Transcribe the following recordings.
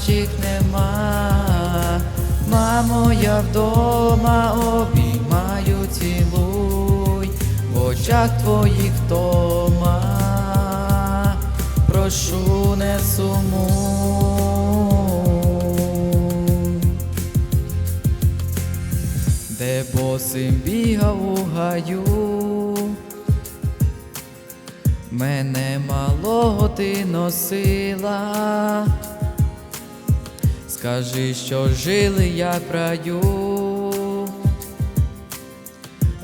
кращих нема. Мамо, я вдома обіймаю, цілуй, в очах твоїх втома, прошу не сумуй. Де босим бігав у гаю, мене малого ти носила, скажи, що жили, як в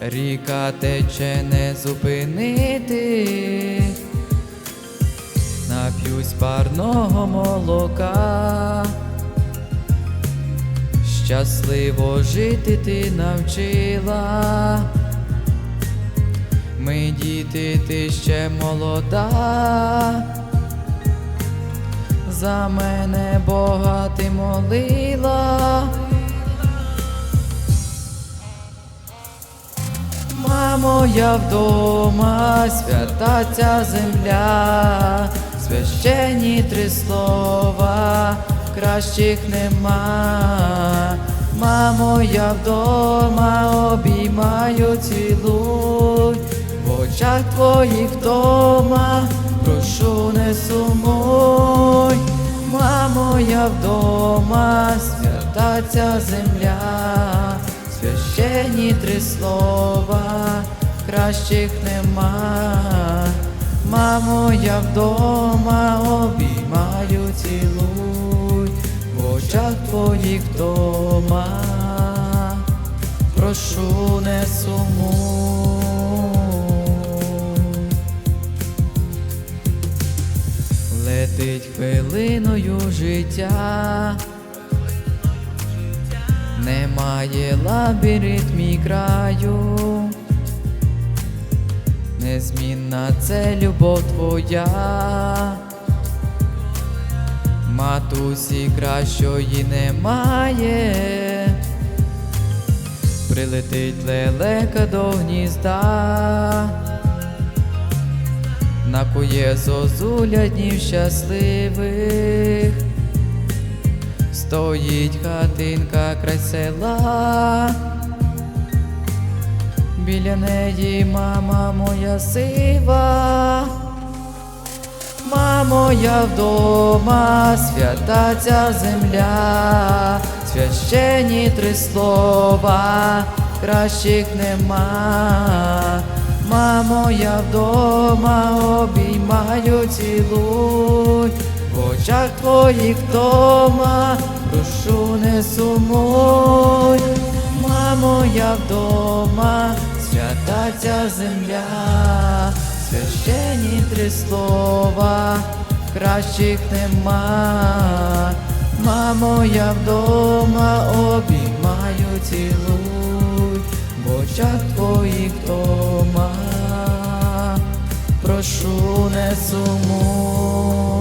ріка тече не зупинити, нап'юсь парного молока. Щасливо жити ти навчила. Ми діти, ти ще молода. За мене Бога молила. Мамо, я вдома, свята ця земля, священні три слова, кращих нема. Мамо, я вдома обіймаю, цілуй, в очах твоїх вдома, прошу не сумуй. Свята ця земля, священні три слова, кращих нема. Мамо, я вдома обіймаю, цілуй, в очах твоїх вдома, прошу не сумуй. Летить хвилиною життя, немає лабіринт мій краю, незмінна це любов твоя, матусі кращої немає, прилетить лелека до гнізда. Накує зозуля днів щасливих, стоїть хатинка край села, біля неї мама моя сива. Мамо, я вдома, свята ця земля, священні три слова, кращих нема. Мамо, я вдома обіймаю, цілуй, в очах твоїх вдома, прошу не сумуй. Мамо, я вдома, свята ця земля, священні три слова, кращих нема. Мамо, я вдома обіймаю, цілуй, в очах твоїх вдома, прошу не сумуй.